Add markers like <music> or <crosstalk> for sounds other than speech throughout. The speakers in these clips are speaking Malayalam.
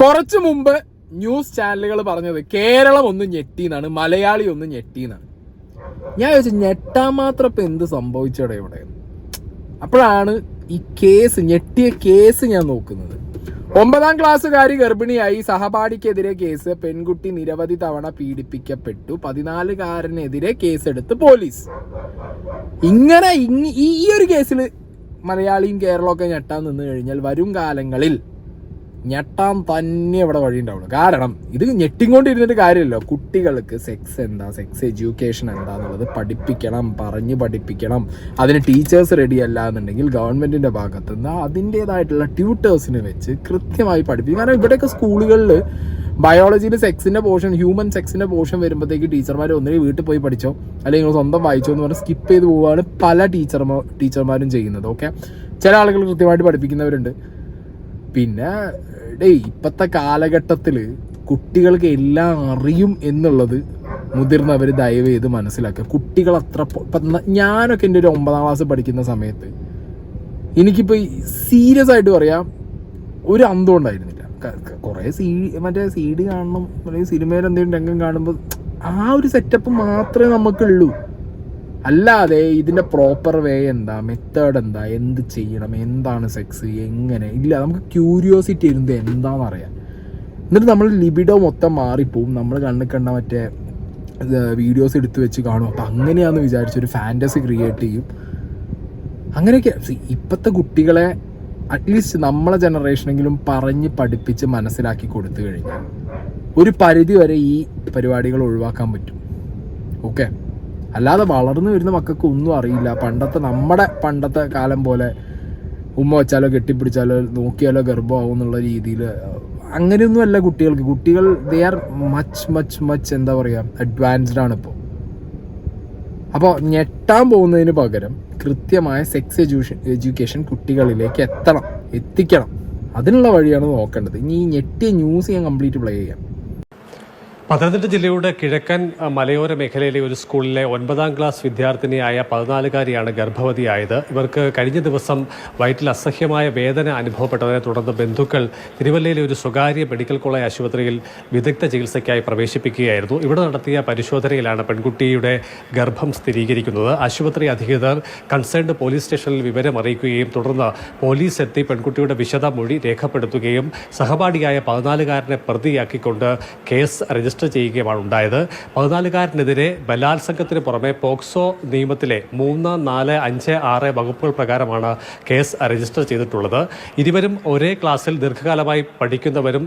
കുറച്ചു മുമ്പ് ന്യൂസ് ചാനലുകൾ പറഞ്ഞത് കേരളം ഒന്ന് ഞെട്ടിന്നാണ് മലയാളി ഒന്ന് ഞെട്ടിന്നാണ് ഞാൻ ചോദിച്ചു ഞെട്ടാൻ മാത്രം ഇപ്പൊ എന്ത് സംഭവിച്ചോടെ ഇവിടെ? അപ്പോഴാണ് ഈ കേസ് ഞെട്ടിയ കേസ് ഞാൻ നോക്കുന്നത്. ഒമ്പതാം ക്ലാസ്സുകാരി ഗർഭിണിയായി സഹപാഠിക്കെതിരെ കേസ് പെൺകുട്ടി നിരവധി തവണ പീഡിപ്പിക്കപ്പെട്ടു പതിനാലുകാരനെതിരെ കേസെടുത്ത് പോലീസ്. ഇങ്ങനെ ഈ ഒരു കേസിൽ മലയാളിയും കേരളമൊക്കെ ഞെട്ടാൻ നിന്ന് കഴിഞ്ഞാൽ വരും കാലങ്ങളിൽ ഞെട്ടാൻ തന്നെ ഇവിടെ വഴി ഉണ്ടാവുള്ളൂ കാരണം ഇത് ഞെട്ടിക്കൊണ്ടിരുന്നിട്ട് കാര്യമല്ലോ കുട്ടികൾക്ക് സെക്സ് എന്താ? സെക്സ് എഡ്യൂക്കേഷൻ എന്താന്നുള്ളത് പഠിപ്പിക്കണം പറഞ്ഞ് പഠിപ്പിക്കണം. അതിന് ടീച്ചേഴ്സ് റെഡി അല്ല എന്നുണ്ടെങ്കിൽ ഗവൺമെന്റിന്റെ ഭാഗത്ത് നിന്ന് അതിന്റെതായിട്ടുള്ള ട്യൂട്ടേഴ്സിനെ വെച്ച് കൃത്യമായി പഠിപ്പിക്കും. കാരണം ഇവിടെയൊക്കെ സ്കൂളുകളിൽ ബയോളജിയിൽ സെക്സിന്റെ പോർഷൻ ഹ്യൂമൻ സെക്സിന്റെ പോർഷൻ വരുമ്പോഴത്തേക്ക് ടീച്ചർമാർ ഒന്നിനെ വീട്ടിൽ പോയി പഠിച്ചോ? അല്ലെങ്കിൽ നിങ്ങൾ സ്വന്തം വായിച്ചോ എന്ന് പറഞ്ഞ് സ്കിപ്പ് ചെയ്ത് പോവുകയാണ് പല ടീച്ചർമാർ ടീച്ചർമാരും ചെയ്യുന്നത്. ഓക്കെ ചില ആളുകൾ കൃത്യമായിട്ട് പഠിപ്പിക്കുന്നവരുണ്ട്. പിന്നെ ഡേയ് ഇപ്പോഴത്തെ കാലഘട്ടത്തിൽ കുട്ടികൾക്ക് എല്ലാം അറിയും എന്നുള്ളത് മുതിർന്നവർ ദയവ് ചെയ്ത് മനസ്സിലാക്കുക. കുട്ടികൾ അത്ര ഞാനൊക്കെ എന്റെ ഒരു ഒമ്പതാം ക്ലാസ് പഠിക്കുന്ന സമയത്ത് എനിക്കിപ്പോൾ സീരിയസ് ആയിട്ട് പറയാം ഒരു അന്തം ഉണ്ടായിരുന്നില്ല. കുറേ സീ മറ്റേ സീഡ് കാണണം അല്ലെങ്കിൽ സിനിമയിൽ എന്തെങ്കിലും രംഗം കാണുമ്പോൾ ആ ഒരു സെറ്റപ്പ് മാത്രമേ നമുക്കുള്ളൂ. അല്ലാതെ ഇതിന്റെ പ്രോപ്പർ വേ എന്താ? മെത്തേഡ് എന്താ? എന്ത് ചെയ്യണം? എന്താണ് സെക്സ് എങ്ങനെ? ഇല്ല നമുക്ക് ക്യൂരിയോസിറ്റി ഇരുന്നത് എന്താണെന്ന് അറിയാം എന്നിട്ട് നമ്മൾ ലിബിഡോ മൊത്തം മാറിപ്പോവും. നമ്മൾ കണ്ണിൽ കണ്ട മറ്റേ വീഡിയോസ് എടുത്തു വെച്ച് കാണും. അപ്പം അങ്ങനെയാണെന്ന് വിചാരിച്ച് ഒരു ഫാന്റസി ക്രിയേറ്റ് ചെയ്യും. അങ്ങനെയൊക്കെ ഇപ്പോഴത്തെ കുട്ടികളെ അറ്റ്ലീസ്റ്റ് നമ്മളെ ജനറേഷനെങ്കിലും പറഞ്ഞ് പഠിപ്പിച്ച് മനസ്സിലാക്കി കൊടുത്തു കഴിഞ്ഞാൽ ഒരു പരിധി വരെ ഈ പരിപാടികൾ ഒഴിവാക്കാൻ പറ്റും. ഓക്കെ അല്ലാതെ വളർന്നു വരുന്ന മക്കൾക്ക് ഒന്നും അറിയില്ല. പണ്ടത്തെ നമ്മുടെ പണ്ടത്തെ കാലം പോലെ ഉമ്മ വെച്ചാലോ കെട്ടിപ്പിടിച്ചാലോ നോക്കിയാലോ ഗർഭമാവും എന്നുള്ള രീതിയിൽ അങ്ങനെയൊന്നും അല്ല കുട്ടികൾക്ക്. കുട്ടികൾ they are much much much എന്താ പറയുക അഡ്വാൻസ്ഡ് ആണ് ഇപ്പോൾ അപ്പോൾ ഞെട്ടാൻ പോകുന്നതിന് പകരം കൃത്യമായ സെക്സ് എഡ്യൂഷൻ എഡ്യൂക്കേഷൻ കുട്ടികളിലേക്ക് എത്തണം എത്തിക്കണം. അതിനുള്ള വഴിയാണ് നോക്കേണ്ടത്. ഇനി ഈ ഞെട്ടിയ ന്യൂസ് ഞാൻ കംപ്ലീറ്റ് പ്ലേ ചെയ്യാം. പത്തനംതിട്ട ജില്ലയുടെ കിഴക്കൻ മലയോര മേഖലയിലെ ഒരു സ്കൂളിലെ ഒൻപതാം ക്ലാസ് വിദ്യാർത്ഥിനിയായ പതിനാലുകാരിയാണ് ഗർഭവതിയായത്. ഇവർക്ക് കഴിഞ്ഞ ദിവസം വയറ്റിൽ അസഹ്യമായ വേദന അനുഭവപ്പെട്ടതിനെ തുടർന്ന് ബന്ധുക്കൾ തിരുവല്ലയിലെ ഒരു സ്വകാര്യ മെഡിക്കൽ കോളേജ് ആശുപത്രിയിൽ വിദഗ്ധ ചികിത്സയ്ക്കായി പ്രവേശിപ്പിക്കുകയായിരുന്നു. ഇവിടെ നടത്തിയ പരിശോധനയിലാണ് പെൺകുട്ടിയുടെ ഗർഭം സ്ഥിരീകരിക്കുന്നത്. ആശുപത്രി അധികൃതർ കൺസേൺഡ് പോലീസ് സ്റ്റേഷനിൽ വിവരം അറിയിക്കുകയും തുടർന്ന് പോലീസ് എത്തി പെൺകുട്ടിയുടെ വിശദ മൊഴി രേഖപ്പെടുത്തുകയും സഹപാഠിയായ പതിനാലുകാരനെ പ്രതിയാക്കിക്കൊണ്ട് കേസ് രജിസ്റ്റർ ചെയ്യുകയുമാണ് ഉണ്ടായത്. പതിനാലുകാരനെതിരെ ബലാത്സംഗത്തിന് പുറമെ പോക്സോ നിയമത്തിലെ മൂന്ന് നാല് അഞ്ച് ആറ് വകുപ്പുകൾ പ്രകാരമാണ് കേസ് രജിസ്റ്റർ ചെയ്തിട്ടുള്ളത്. ഇരുവരും ഒരേ ക്ലാസ്സിൽ ദീർഘകാലമായി പഠിക്കുന്നവരും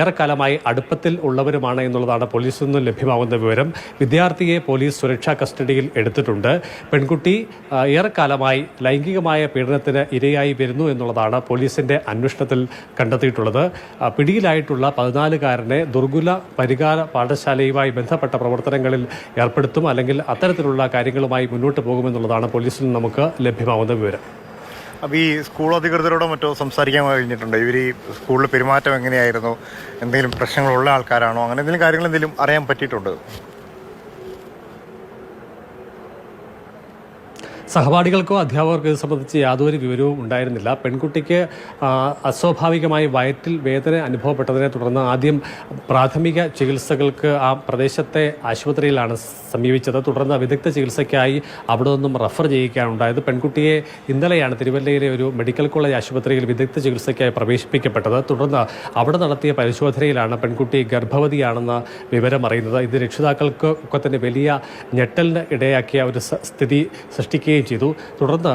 ഏറെക്കാലമായി അടുപ്പത്തിൽ ഉള്ളവരുമാണ് എന്നുള്ളതാണ് പോലീസിൽ നിന്നും ലഭ്യമാകുന്ന വിവരം. വിദ്യാർത്ഥിയെ പോലീസ് സുരക്ഷാ കസ്റ്റഡിയിൽ എടുത്തിട്ടുണ്ട്. പെൺകുട്ടി ഏറെക്കാലമായി ലൈംഗികമായ പീഡനത്തിന് ഇരയായി വരുന്നു എന്നുള്ളതാണ് പോലീസിന്റെ അന്വേഷണത്തിൽ കണ്ടെത്തിയിട്ടുള്ളത്. പിടിയിലായിട്ടുള്ള പതിനാലുകാരനെ ദുർഗുല പരിഹാര പാഠശാലയുമായി ബന്ധപ്പെട്ട പ്രവർത്തനങ്ങളിൽ ഏർപ്പെടുത്തും അല്ലെങ്കിൽ അത്തരത്തിലുള്ള കാര്യങ്ങളുമായി മുന്നോട്ട് പോകുമെന്നുള്ളതാണ് പോലീസിൽ നമുക്ക് ലഭ്യമാകുന്ന വിവരം. അപ്പോൾ ഈ സ്കൂൾ അധികൃതരോടോ മറ്റോ സംസാരിക്കാൻ കഴിഞ്ഞിട്ടുണ്ട്? ഇവർ ഈ സ്കൂളിൽ പെരുമാറ്റം എങ്ങനെയായിരുന്നു? എന്തെങ്കിലും പ്രശ്നങ്ങളുള്ള ആൾക്കാരാണോ? അങ്ങനെ എന്തെങ്കിലും കാര്യങ്ങൾ എന്തെങ്കിലും അറിയാൻ പറ്റിയിട്ടുണ്ട്? സഹപാഠികൾക്കോ അധ്യാപകർക്കോ ഇത് സംബന്ധിച്ച് യാതൊരു വിവരവും ഉണ്ടായിരുന്നില്ല. പെൺകുട്ടിക്ക് അസ്വാഭാവികമായി വയറ്റിൽ വേദന അനുഭവപ്പെട്ടതിനെ തുടർന്ന് ആദ്യം പ്രാഥമിക ചികിത്സകൾക്ക് ആ പ്രദേശത്തെ ആശുപത്രിയിലാണ് സമീപിച്ചത്. തുടർന്ന് വിദഗ്ധ ചികിത്സയ്ക്കായി അവിടെ നിന്നും റഫർ ചെയ്യുകയാണ് ഉണ്ടായത്. പെൺകുട്ടിയെ ഇന്നലെയാണ് തിരുവല്ലയിലെ ഒരു മെഡിക്കൽ കോളേജ് ആശുപത്രിയിൽ വിദഗ്ധ ചികിത്സയ്ക്കായി പ്രവേശിപ്പിക്കപ്പെട്ടത്. തുടർന്ന് അവിടെ നടത്തിയ പരിശോധനയിലാണ് പെൺകുട്ടി ഗർഭവതിയാണെന്ന വിവരം അറിയുന്നത് ഇത് രക്ഷിതാക്കൾക്ക് ഒക്കെ തന്നെ വലിയ ഞെട്ടലിന് ഇടയാക്കിയ ഒരു സ്ഥിതി സൃഷ്ടിക്കുകയും ചെയ്തു. തുടർന്ന്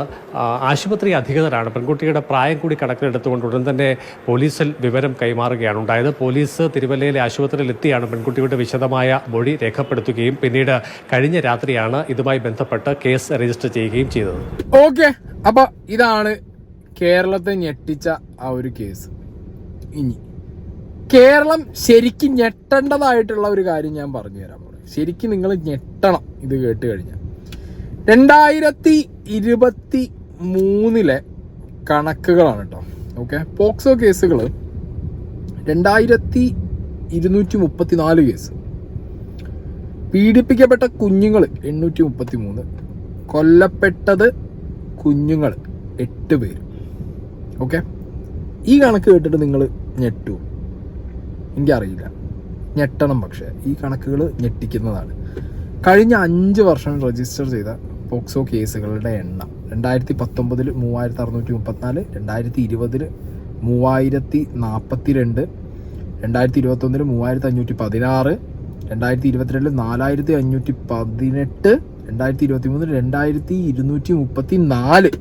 ആശുപത്രി അധികൃതരാണ് പെൺകുട്ടിയുടെ പ്രായം കൂടി കണക്കിലെടുത്തുകൊണ്ട് ഉടൻ തന്നെ പോലീസിൽ വിവരം കൈമാറുകയാണ് ഉണ്ടായത്. പോലീസ് തിരുവല്ലയിലെ ആശുപത്രിയിൽ എത്തിയാണ് പെൺകുട്ടിയുടെ വിശദമായ മൊഴി രേഖപ്പെടുത്തുകയും പിന്നീട് കഴിഞ്ഞ രാത്രിയാണ് ഇതുമായി ബന്ധപ്പെട്ട് കേസ് രജിസ്റ്റർ ചെയ്യുകയും ചെയ്തത്. ഓക്കെ. അപ്പൊ ഇതാണ് കേരളത്തെ ഞെട്ടിച്ച ആ ഒരു കേസ്. ഇനി കേരളം ശരിക്കും ഞെട്ടേണ്ടതായിട്ടുള്ള ഒരു കാര്യം ഞാൻ പറഞ്ഞു തരാം ശരിക്കും നിങ്ങൾ ഞെട്ടണം ഇത് കേട്ട് കഴിഞ്ഞാൽ. രണ്ടായിരത്തി ഇരുപത്തി മൂന്നിലെ കണക്കുകളാണ് കേട്ടോ ഓക്കെ? പോക്സോ കേസുകൾ രണ്ടായിരത്തി ഇരുന്നൂറ്റി മുപ്പത്തി നാല് കേസ്. പീഡിപ്പിക്കപ്പെട്ട കുഞ്ഞുങ്ങൾ എണ്ണൂറ്റി മുപ്പത്തി മൂന്ന് കൊല്ലപ്പെട്ടത് കുഞ്ഞുങ്ങൾ എട്ട് പേര്. ഓക്കെ? ഈ കണക്ക് കേട്ടിട്ട് നിങ്ങൾ ഞെട്ടു എനിക്കറിയില്ല. ഞെട്ടണം പക്ഷേ. ഈ കണക്കുകൾ ഞെട്ടിക്കുന്നതാണ്. കഴിഞ്ഞ അഞ്ച് വർഷം രജിസ്റ്റർ ചെയ്ത പോക്സോ കേസുകളുടെ എണ്ണം. രണ്ടായിരത്തി പത്തൊമ്പതിൽ മൂവായിരത്തി അറുന്നൂറ്റി മുപ്പത്തിനാല് രണ്ടായിരത്തി ഇരുപതിൽ മൂവായിരത്തി നാൽപ്പത്തി രണ്ട് രണ്ടായിരത്തി ഇരുപത്തൊന്നിൽ മൂവായിരത്തി അഞ്ഞൂറ്റി പതിനാറ് രണ്ടായിരത്തി ഇരുപത്തിരണ്ടിൽ നാലായിരത്തി അഞ്ഞൂറ്റി പതിനെട്ട് രണ്ടായിരത്തി ഇരുപത്തി മൂന്നിൽ രണ്ടായിരത്തി ഇരുന്നൂറ്റി മുപ്പത്തി നാല്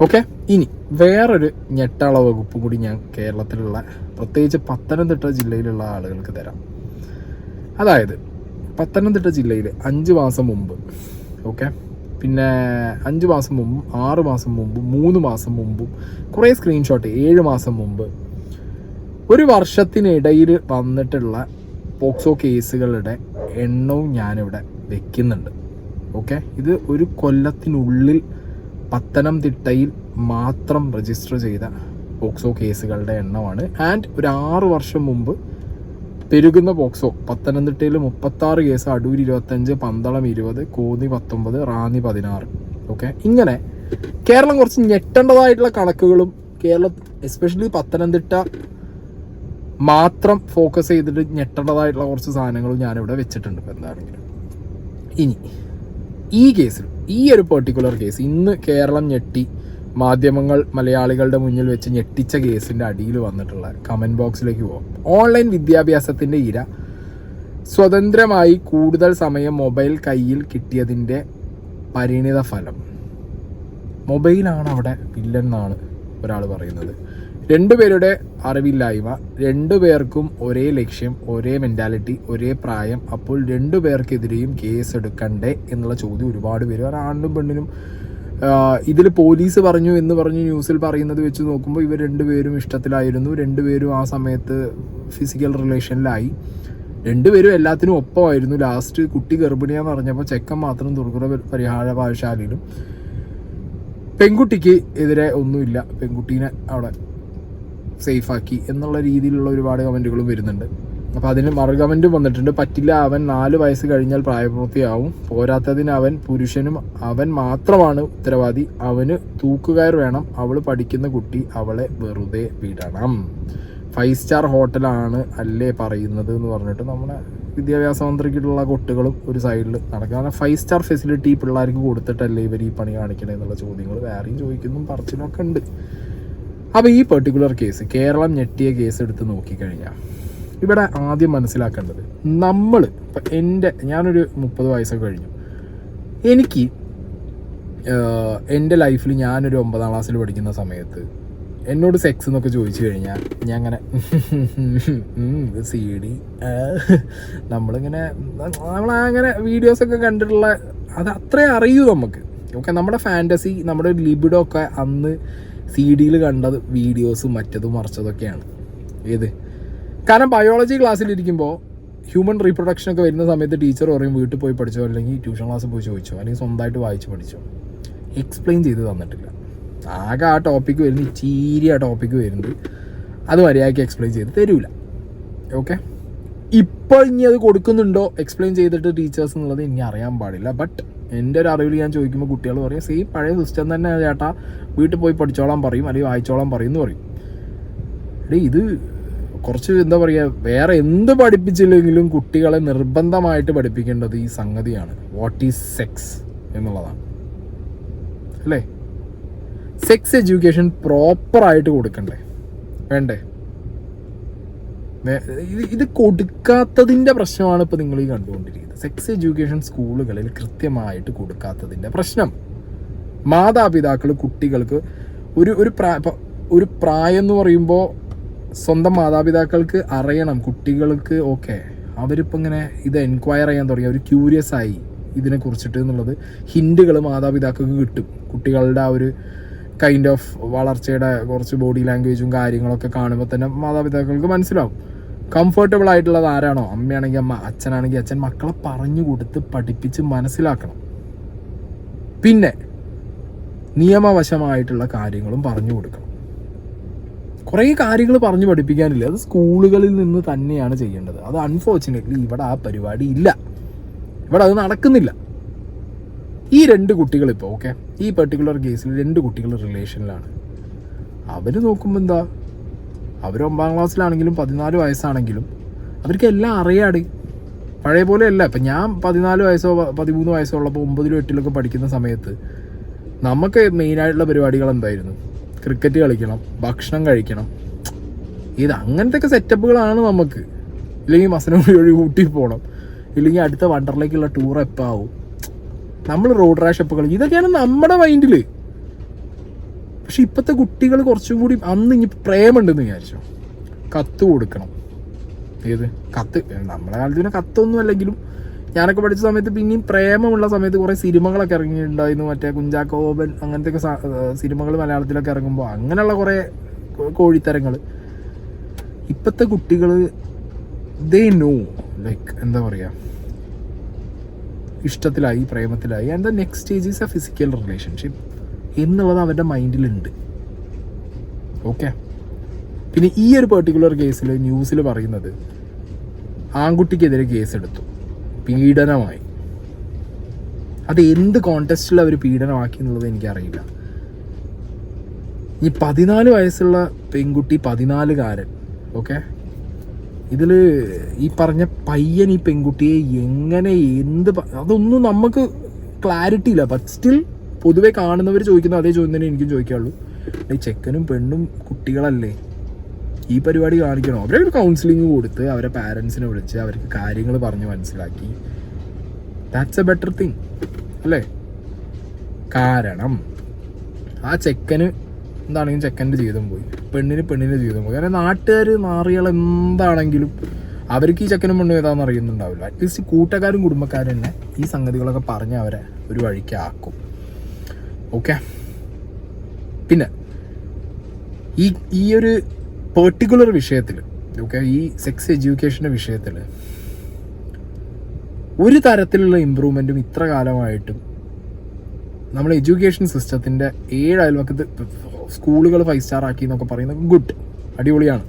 ഓക്കെ? ഇനി വേറൊരു ഞെട്ടാള വകുപ്പ് കൂടി ഞാൻ കേരളത്തിലുള്ള പ്രത്യേകിച്ച് പത്തനംതിട്ട ജില്ലയിലുള്ള ആളുകൾക്ക് തരാം. അതായത് പത്തനംതിട്ട ജില്ലയിൽ അഞ്ച് മാസം മുമ്പ് ഓക്കെ പിന്നെ അഞ്ച് മാസം മുമ്പും ആറ് മാസം മുമ്പും മൂന്ന് മാസം മുമ്പും കുറേ സ്ക്രീൻഷോട്ട് ഏഴ് മാസം മുമ്പ് ഒരു വർഷത്തിനിടയിൽ വന്നിട്ടുള്ള പോക്സോ കേസുകളുടെ എണ്ണവും ഞാനിവിടെ വെക്കുന്നുണ്ട്. ഓക്കെ ഇത് ഒരു കൊല്ലത്തിനുള്ളിൽ പത്തനംതിട്ടയിൽ മാത്രം രജിസ്റ്റർ ചെയ്ത പോക്സോ കേസുകളുടെ എണ്ണമാണ്. ആൻഡ് ഒരു ആറ് വർഷം മുമ്പ് പെരുകുന്ന പോക്സോ പത്തനംതിട്ടയിൽ മുപ്പത്താറ് കേസ് അടൂർ ഇരുപത്തഞ്ച് പന്തളം ഇരുപത് കോന്നി പത്തൊമ്പത് റാന്നി പതിനാറ്. ഓക്കെ? ഇങ്ങനെ കേരളം കുറച്ച് ഞെട്ടേണ്ടതായിട്ടുള്ള കണക്കുകളും കേരള എസ്പെഷ്യലി പത്തനംതിട്ട മാത്രം ഫോക്കസ് ചെയ്തിട്ട് ഞെട്ടേണ്ടതായിട്ടുള്ള കുറച്ച് സാധനങ്ങളും ഞാനിവിടെ വെച്ചിട്ടുണ്ട് ഇപ്പം എന്താണെങ്കിലും. ഇനി ഈ കേസിൽ ഈ ഒരു പെർട്ടിക്കുലർ കേസ് ഇന്ന് കേരളം ഞെട്ടി. മാധ്യമങ്ങൾ മലയാളികളുടെ മുന്നിൽ വെച്ച് ഞെട്ടിച്ച കേസിന്റെ അടിയിൽ വന്നിട്ടുള്ള കമന്റ് ബോക്സിലേക്ക് പോകാം ഓൺലൈൻ വിദ്യാഭ്യാസത്തിന്റെ ഇര. സ്വതന്ത്രമായി കൂടുതൽ സമയം മൊബൈൽ കയ്യിൽ കിട്ടിയതിന്റെ പരിണിത ഫലം. മൊബൈലാണ് അവിടെ ഇല്ലെന്നാണ് ഒരാൾ പറയുന്നത്. രണ്ടുപേരുടെ അറിവില്ലായ്മ രണ്ടുപേർക്കും ഒരേ ലക്ഷ്യം ഒരേ മെന്റാലിറ്റി ഒരേ പ്രായം അപ്പോൾ രണ്ടുപേർക്കെതിരെയും കേസ് എടുക്കണ്ടേ എന്നുള്ള ചോദ്യം ഒരുപാട് പേര് ആണിനും പെണ്ണിനും ഇതിൽ പോലീസ് പറഞ്ഞു എന്ന് പറഞ്ഞു ന്യൂസിൽ പറയുന്നത് വെച്ച് നോക്കുമ്പോൾ ഇവർ രണ്ടുപേരും ഇഷ്ടത്തിലായിരുന്നു. രണ്ടുപേരും ആ സമയത്ത് ഫിസിക്കൽ റിലേഷനിലായി രണ്ടുപേരും എല്ലാത്തിനും ഒപ്പമായിരുന്നു. ലാസ്റ്റ് കുട്ടി ഗർഭിണിയാന്ന് പറഞ്ഞപ്പോൾ ചെക്കൻ മാത്രം ദുർഗുണ പരിഹാര പാഠശാലയിലും പെൺകുട്ടിക്ക് എതിരെ ഒന്നുമില്ല. പെൺകുട്ടീനെ അവിടെ സേഫാക്കി എന്നുള്ള രീതിയിലുള്ള ഒരുപാട് കമന്റുകളും വരുന്നുണ്ട്. അപ്പോൾ അതിന് മറുകമന്റും വന്നിട്ടുണ്ട്. പറ്റില്ല അവൻ നാല് വയസ്സ് കഴിഞ്ഞാൽ പ്രായപൂർത്തിയാവും. പോരാത്തതിന് അവൻ പുരുഷനും അവൻ മാത്രമാണ് ഉത്തരവാദി. അവന് തൂക്കുകയർ വേണം. അവൾ പഠിക്കുന്ന കുട്ടി അവളെ വെറുതെ വിടണം. ഫൈവ് സ്റ്റാർ ഹോട്ടലാണ് അല്ലേ പറയുന്നത് എന്ന് പറഞ്ഞിട്ട് നമ്മുടെ വിദ്യാഭ്യാസ മന്ത്രിക്കുള്ള കൊട്ടുകളും ഒരു സൈഡിൽ നടക്കുക കാരണം ഫൈവ് സ്റ്റാർ ഫെസിലിറ്റി പിള്ളേർക്ക് കൊടുത്തിട്ടല്ലേ ഇവർ ഈ പണി കാണിക്കണേ എന്നുള്ള ചോദ്യങ്ങൾ വേറെയും ചോദിക്കുന്നതും പറച്ചിലൊക്കെ ഉണ്ട്. അപ്പോൾ ഈ പെർട്ടിക്കുലർ കേസ് കേരളം ഞെട്ടിയ കേസ് എടുത്ത് നോക്കിക്കഴിഞ്ഞാൽ ഇവിടെ ആദ്യം മനസ്സിലാക്കേണ്ടത് നമ്മൾ ഇപ്പം എന്റെ ഞാനൊരു മുപ്പത് വയസ്സൊക്കെ കഴിഞ്ഞു. എനിക്ക് എന്റെ ലൈഫിൽ ഞാനൊരു ഒമ്പതാം ക്ലാസ്സിൽ പഠിക്കുന്ന സമയത്ത് എന്നോട് സെക്സ് എന്നൊക്കെ ചോദിച്ചു കഴിഞ്ഞാൽ ഞാൻ അങ്ങനെ സി ഡി നമ്മളിങ്ങനെ നമ്മളങ്ങനെ വീഡിയോസൊക്കെ കണ്ടിട്ടുള്ള അത് അത്രേ അറിയൂ നമുക്ക്. ഓക്കെ നമ്മുടെ ഫാന്റസി നമ്മുടെ ലിബിഡോ ഒക്കെ അന്ന് സി ഡിയിൽ കണ്ടത് വീഡിയോസും മറ്റതും മറിച്ചതൊക്കെയാണ്. ഏത്? കാരണം ബയോളജി ക്ലാസ്സിലിരിക്കുമ്പോൾ ഹ്യൂമൻ റീപ്രൊഡക്ഷൻ ഒക്കെ വരുന്ന സമയത്ത് ടീച്ചർ പറയും വീട്ടിൽ പോയി പഠിച്ചോ? അല്ലെങ്കിൽ ട്യൂഷൻ ക്ലാസ്സിൽ പോയി ചോദിച്ചോ? അല്ലെങ്കിൽ സ്വന്തമായിട്ട് വായിച്ച് പഠിച്ചോ? എക്സ്പ്ലെയിൻ ചെയ്ത് തന്നിട്ടില്ല. ആകെ ആ ടോപ്പിക്ക് വരുന്നത് ചീരി ആ ടോപ്പിക്ക് വരുന്നത് അത് മര്യാദയ്ക്ക് എക്സ്പ്ലെയിൻ ചെയ്ത് തരൂല. ഓക്കെ ഇപ്പോൾ ഇനി അത് കൊടുക്കുന്നുണ്ടോ? എക്സ്പ്ലെയിൻ ചെയ്തിട്ട് ടീച്ചേഴ്സ് എന്നുള്ളത് ഇനി അറിയാൻ പാടില്ല. ബട്ട് എന്റെ ഒരു അറിവിൽ ഞാൻ ചോദിക്കുമ്പോൾ കുട്ടികൾ പറയും സെയിം പഴയ സിസ്റ്റം തന്നെ ചേട്ടാ. വീട്ടിൽ പോയി പഠിച്ചോളാൻ പറയും അല്ലെങ്കിൽ വായിച്ചോളാൻ പറയും എന്ന് പറയും. എടീ ഇത് കുറച്ച് എന്താ പറയുക വേറെ എന്ത് പഠിപ്പിച്ചില്ലെങ്കിലും കുട്ടികളെ നിർബന്ധമായിട്ട് പഠിപ്പിക്കേണ്ടത് ഈ സംഗതിയാണ്. വാട്ട് ഈസ് സെക്സ് എന്നുള്ളതാണ്. അല്ലേ? സെക്സ് എഡ്യൂക്കേഷൻ പ്രോപ്പറായിട്ട് കൊടുക്കണ്ടേ? വേണ്ടേ? ഇത് ഇത് കൊടുക്കാത്തതിന്റെ പ്രശ്നമാണ് ഇപ്പോൾ നിങ്ങൾ ഈ കണ്ടുകൊണ്ടിരിക്കുന്നത്. സെക്സ് എഡ്യൂക്കേഷൻ സ്കൂളുകളിൽ കൃത്യമായിട്ട് കൊടുക്കാത്തതിന്റെ പ്രശ്നം. മാതാപിതാക്കൾ കുട്ടികൾക്ക് ഒരു ഒരു പ്രായ ഒരു പ്രായം എന്ന് പറയുമ്പോൾ സ്വന്തം മാതാപിതാക്കൾക്ക് അറിയണം കുട്ടികൾക്ക് ഓക്കെ അവരിപ്പോൾ ഇങ്ങനെ ഇത് എൻക്വയർ ചെയ്യാൻ തുടങ്ങി. അവർ ക്യൂരിയസ് ആയി ഇതിനെ കുറിച്ചിട്ട് എന്നുള്ളത്. ഹിൻഡുകൾ മാതാപിതാക്കൾക്ക് കിട്ടും. കുട്ടികളുടെ ആ ഒരു കൈൻഡ് ഓഫ് വളർച്ചയുടെ കുറച്ച് ബോഡി ലാംഗ്വേജും കാര്യങ്ങളൊക്കെ കാണുമ്പോൾ തന്നെ മാതാപിതാക്കൾക്ക് മനസ്സിലാവും. കംഫർട്ടബിൾ ആയിട്ടുള്ളത് ആരാണോ? അമ്മയാണെങ്കിൽ അമ്മ അച്ഛനാണെങ്കിൽ അച്ഛൻ. മക്കളെ പറഞ്ഞു കൊടുത്ത് പഠിപ്പിച്ച് മനസ്സിലാക്കണം. പിന്നെ നിയമവശമായിട്ടുള്ള കാര്യങ്ങളും പറഞ്ഞു കൊടുക്കണം. കുറേ കാര്യങ്ങൾ പറഞ്ഞു പഠിപ്പിക്കാനില്ല. അത് സ്കൂളുകളിൽ നിന്ന് തന്നെയാണ് ചെയ്യേണ്ടത്. അത് അൺഫോർച്ചുനേറ്റ്ലി ഇവിടെ ആ പരിപാടി ഇല്ല. ഇവിടെ അത് നടക്കുന്നില്ല. ഈ രണ്ട് കുട്ടികൾ ഇപ്പോൾ ഓക്കെ ഈ പെർട്ടിക്കുലർ കേസിൽ രണ്ട് കുട്ടികൾ റിലേഷനിലാണ് അവർ നോക്കുമ്പോൾ എന്താ? അവർ ഒമ്പതാം ക്ലാസ്സിലാണെങ്കിലും പതിനാല് വയസ്സാണെങ്കിലും അവർക്ക് എല്ലാം അറിയാട്. പഴയ പോലെ അല്ല. ഇപ്പം ഞാൻ പതിനാല് വയസ്സോ പതിമൂന്ന് വയസ്സോ ഉള്ളപ്പോൾ ഒമ്പതിലും എട്ടിലൊക്കെ പഠിക്കുന്ന സമയത്ത് നമുക്ക് മെയിനായിട്ടുള്ള പരിപാടികൾ എന്തായിരുന്നു? ക്രിക്കറ്റ് കളിക്കണം ഭക്ഷണം കഴിക്കണം. ഇത് അങ്ങനത്തെ ഒക്കെ സെറ്റപ്പുകളാണ് നമുക്ക്. ഇല്ലെങ്കിൽ മസനഗുഡി <laughs> വഴി ഊട്ടി പോകണം ഇല്ലെങ്കിൽ അടുത്ത വണ്ടറിലേക്കുള്ള ടൂർ എപ്പോൾ ആവും നമ്മൾ റോഡ് റാഷ് എപ്പോൾ കളിക്കും ഇതൊക്കെയാണ് നമ്മുടെ മൈൻഡിൽ പക്ഷെ ഇപ്പോഴത്തെ കുട്ടികൾ കുറച്ചും കൂടി അന്ന് ഇനി പ്രേമുണ്ടെന്ന് വിചാരിച്ചു? കത്ത് കൊടുക്കണം. ഏത്? കത്ത്. നമ്മളെ കാലത്ത് പിന്നെ കത്തൊന്നും അല്ലെങ്കിലും ഞാനൊക്കെ പഠിച്ച സമയത്ത് പിന്നെയും പ്രേമമുള്ള സമയത്ത് കുറേ സിനിമകളൊക്കെ ഇറങ്ങിയിട്ടുണ്ടായിരുന്നു. മറ്റേ കുഞ്ചാക്കോബൻ അങ്ങനത്തെ സിനിമകൾ മലയാളത്തിലൊക്കെ ഇറങ്ങുമ്പോൾ അങ്ങനെയുള്ള കുറേ കോഴിത്തരങ്ങൾ ഇപ്പോഴത്തെ കുട്ടികൾ ദേ നോ ലൈക്ക് എന്താ പറയുക ഇഷ്ടത്തിലായി പ്രേമത്തിലായി and the next stage is a physical relationship എന്നുള്ളത് അവരുടെ മൈൻഡിലുണ്ട്. ഓക്കെ പിന്നെ ഈ ഒരു പെർട്ടിക്കുലർ കേസിൽ ന്യൂസിൽ പറയുന്നത് ആൺകുട്ടിക്കെതിരെ കേസെടുത്തു. പീഡനമായി. അത് എന്ത് കോണ്ടെസ്റ്റിൽ അവർ പീഡനമാക്കി എന്നുള്ളത് എനിക്കറിയില്ല. ഈ പതിനാല് വയസ്സുള്ള പെൺകുട്ടി പതിനാലുകാരൻ ഓക്കെ ഇതിൽ ഈ പറഞ്ഞ പയ്യൻ ഈ പെൺകുട്ടിയെ എങ്ങനെ എന്ത് അതൊന്നും നമുക്ക് ക്ലാരിറ്റി ഇല്ല. ബട്ട് സ്റ്റിൽ പൊതുവെ കാണുന്നവർ ചോദിക്കുന്ന അതേ ചോദ്യം തന്നെ എനിക്കും ചോദിക്കാറുള്ളൂ ഈ ചെക്കനും പെണ്ണും കുട്ടികളല്ലേ? ഈ പരിപാടി കാണിക്കണം? അവരെ ഒരു കൗൺസിലിംഗ് കൊടുത്ത് അവരെ പാരൻസിനെ വിളിച്ച് അവർക്ക് കാര്യങ്ങൾ പറഞ്ഞ് മനസ്സിലാക്കി. ദാറ്റ്സ് എ ബെറ്റർ തിങ് അല്ലേ? കാരണം ആ ചെക്കന് എന്താണെങ്കിലും ചെക്കന്റെ ജീവിതം പോയി. പെണ്ണിന് പെണ്ണിന്റെ ജീവിതം പോയി. കാരണം നാട്ടുകാർ നാറികൾ എന്താണെങ്കിലും അവർക്ക് ഈ ചെക്കനും പെണ്ണും ഏതാണെന്ന് അറിയുന്നുണ്ടാവില്ല. അറ്റ്ലീസ്റ്റ് കൂട്ടുകാരും കുടുംബക്കാരും തന്നെ ഈ സംഗതികളൊക്കെ പറഞ്ഞ് അവരെ ഒരു വഴിക്ക് ആക്കും. ഓക്കെ പിന്നെ ഈ ഈ ഒരു പെർട്ടിക്കുലർ വിഷയത്തിൽ ഓക്കെ ഈ സെക്സ് എഡ്യൂക്കേഷന്റെ വിഷയത്തിൽ ഒരു തരത്തിലുള്ള ഇമ്പ്രൂവ്മെന്റും ഇത്ര കാലമായിട്ടും നമ്മൾ എഡ്യൂക്കേഷൻ സിസ്റ്റത്തിന്റെ ഏഴ് അയൽവക്കത്ത് സ്കൂളുകൾ ഫൈവ് സ്റ്റാർ ആക്കി എന്നൊക്കെ പറയുന്നത് ഗുഡ് അടിപൊളിയാണ്.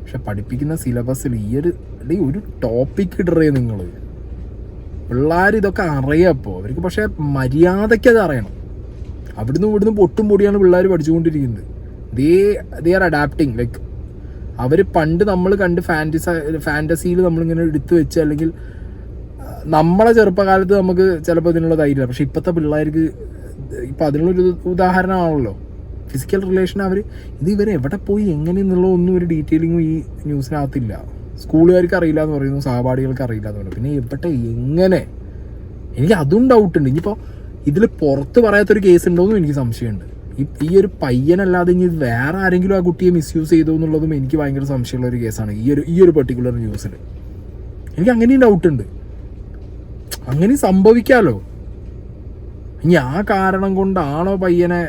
പക്ഷെ പഠിപ്പിക്കുന്ന സിലബസിൽ ഈ ഒരു അല്ലെങ്കിൽ ഒരു ടോപ്പിക് ഇടറേ നിങ്ങൾ പിള്ളേർ ഇതൊക്കെ അറിയാപ്പോൾ അവർക്ക് പക്ഷേ മര്യാദയ്ക്ക് അത് അറിയണം. അവിടുന്ന് ഇവിടുന്ന് പൊട്ടും പൊടിയാണ് പിള്ളേർ പഠിച്ചുകൊണ്ടിരിക്കുന്നത്. ദേ ദേ ആർ അഡാപ്റ്റിങ് ലൈക്ക് അവർ പണ്ട് നമ്മൾ കണ്ട് ഫാന്റസ ഫാന്റസിയിൽ നമ്മളിങ്ങനെ എടുത്തു വെച്ച് അല്ലെങ്കിൽ നമ്മളെ ചെറുപ്പകാലത്ത് നമുക്ക് ചിലപ്പോൾ ഇതിനുള്ള ധൈര്യമില്ല പക്ഷെ ഇപ്പോഴത്തെ പിള്ളേർക്ക് ഇപ്പം അതിനുള്ളൊരു ഉദാഹരണമാണല്ലോ. ഫിസിക്കൽ റിലേഷൻ അവർ ഇത് ഇവർ എവിടെ പോയി എങ്ങനെയെന്നുള്ള ഒന്നും ഒരു ഡീറ്റെയിലിങ്ങും ഈ ന്യൂസിനകത്തില്ല സ്കൂളുകാർക്ക് അറിയില്ല എന്ന് പറയുന്നു സഹപാഠികൾക്ക് അറിയില്ല എന്ന് പറയുന്നു. പിന്നെ എവിടെ എങ്ങനെ? എനിക്ക് അതും ഡൗട്ട് ഉണ്ട്. ഇനിയിപ്പോൾ ഇതിൽ പുറത്ത് പറയാത്തൊരു കേസ് ഉണ്ടോ എന്നും എനിക്ക് സംശയമുണ്ട്. ഈ ഒരു പയ്യനല്ലാതെ ഇനി വേറെ ആരെങ്കിലും ആ കുട്ടിയെ മിസ്യൂസ് ചെയ്തു എന്നുള്ളതും എനിക്ക് ഭയങ്കര സംശയമുള്ള ഒരു കേസാണ്. ഈ ഒരു ഈ ഒരു പെർട്ടിക്കുലർ ന്യൂസിൽ എനിക്ക് അങ്ങനെയും ഡൗട്ട് ഉണ്ട്. അങ്ങനെ സംഭവിക്കാമല്ലോ ഇനി ആ കാരണം കൊണ്ടാണോ പയ്യനെ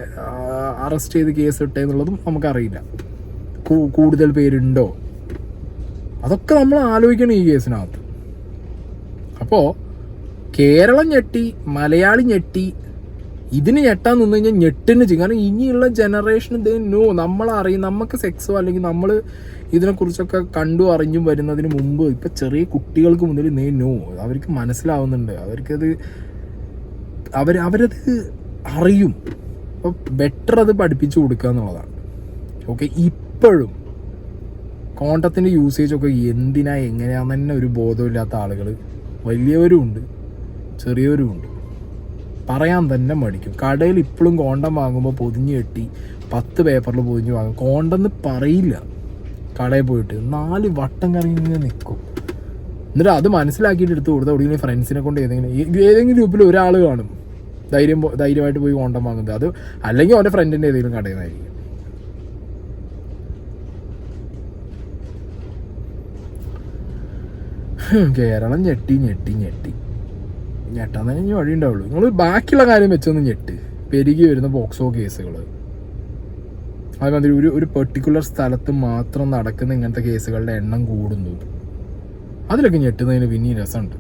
അറസ്റ്റ് ചെയ്ത് കേസ് ഇട്ടേ എന്നുള്ളതും നമുക്കറിയില്ല. കൂടുതൽ പേരുണ്ടോ? അതൊക്കെ നമ്മൾ ആലോചിക്കണം ഈ കേസിനകത്ത്. അപ്പോൾ കേരളം ഞെട്ടി മലയാളി ഞെട്ടി ഇതിന് ഞെട്ടാൻ നിന്ന് കഴിഞ്ഞാൽ ഞെട്ടിന് ചെയ്യും. കാരണം ഇനിയുള്ള ജനറേഷൻ ഇത് നോ നമ്മളറിയും നമുക്ക് സെക്സോ അല്ലെങ്കിൽ നമ്മൾ ഇതിനെക്കുറിച്ചൊക്കെ കണ്ടു അറിഞ്ഞും വരുന്നതിന് മുമ്പ് ഇപ്പം ചെറിയ കുട്ടികൾക്ക് മുതൽ നേ നോ അവർക്ക് മനസ്സിലാവുന്നുണ്ട്. അവർക്കത് അവർ അവരത് അറിയും. അപ്പോൾ ബെറ്റർ അത് പഠിപ്പിച്ചു കൊടുക്കുക എന്നുള്ളതാണ്. ഓക്കെ ഇപ്പോഴും കോണ്ടത്തിന്റെ യൂസേജ് ഒക്കെ എന്തിനാ എങ്ങനെയാണെന്ന് തന്നെ ഒരു ബോധമില്ലാത്ത ആളുകൾ വലിയവരും ഉണ്ട് ചെറിയവരും ഉണ്ട് പറയാൻ തന്നെ മടിക്കും. കടയിൽ ഇപ്പോഴും കോണ്ടം വാങ്ങുമ്പോൾ പൊതിഞ്ഞ് കെട്ടി പത്ത് പേപ്പറിൽ പൊതിഞ്ഞ് വാങ്ങും. കോണ്ടെന്ന് പറയില്ല. കടയിൽ പോയിട്ട് നാല് വട്ടം കറങ്ങി ഇങ്ങനെ നിൽക്കും എന്നിട്ട് അത് മനസ്സിലാക്കിയിട്ട് എടുത്ത് കൊടുത്ത എവിടെയെങ്കിലും ഫ്രണ്ട്സിനെ കൊണ്ട് ഏതെങ്കിലും ഏതെങ്കിലും ഗ്രൂപ്പിൽ ഒരാൾ കാണും. ധൈര്യം ധൈര്യമായിട്ട് പോയി കോണ്ടം വാങ്ങുന്നത്. അത് അല്ലെങ്കിൽ അവന്റെ ഫ്രണ്ടിന്റെ ഏതെങ്കിലും കടയിൽ നിന്നായിരിക്കും കേരളം ഞെട്ടി ഞെട്ടി ഞെട്ടി. ഞെട്ടാൻ തന്നെ ഇനി വഴി ഉണ്ടാവുള്ളൂ നിങ്ങൾ ബാക്കിയുള്ള കാര്യം വെച്ചൊന്ന് ഞെട്ട്. പെരുകി വരുന്ന ബോക്സോ കേസുകൾ അതുമാതിരി ഒരു ഒരു പെർട്ടിക്കുലർ സ്ഥലത്ത് മാത്രം നടക്കുന്ന ഇങ്ങനത്തെ കേസുകളുടെ എണ്ണം കൂടുന്നു. അതിലൊക്കെ ഞെട്ടുന്നതിന് പിന്നെയും രസമുണ്ട്.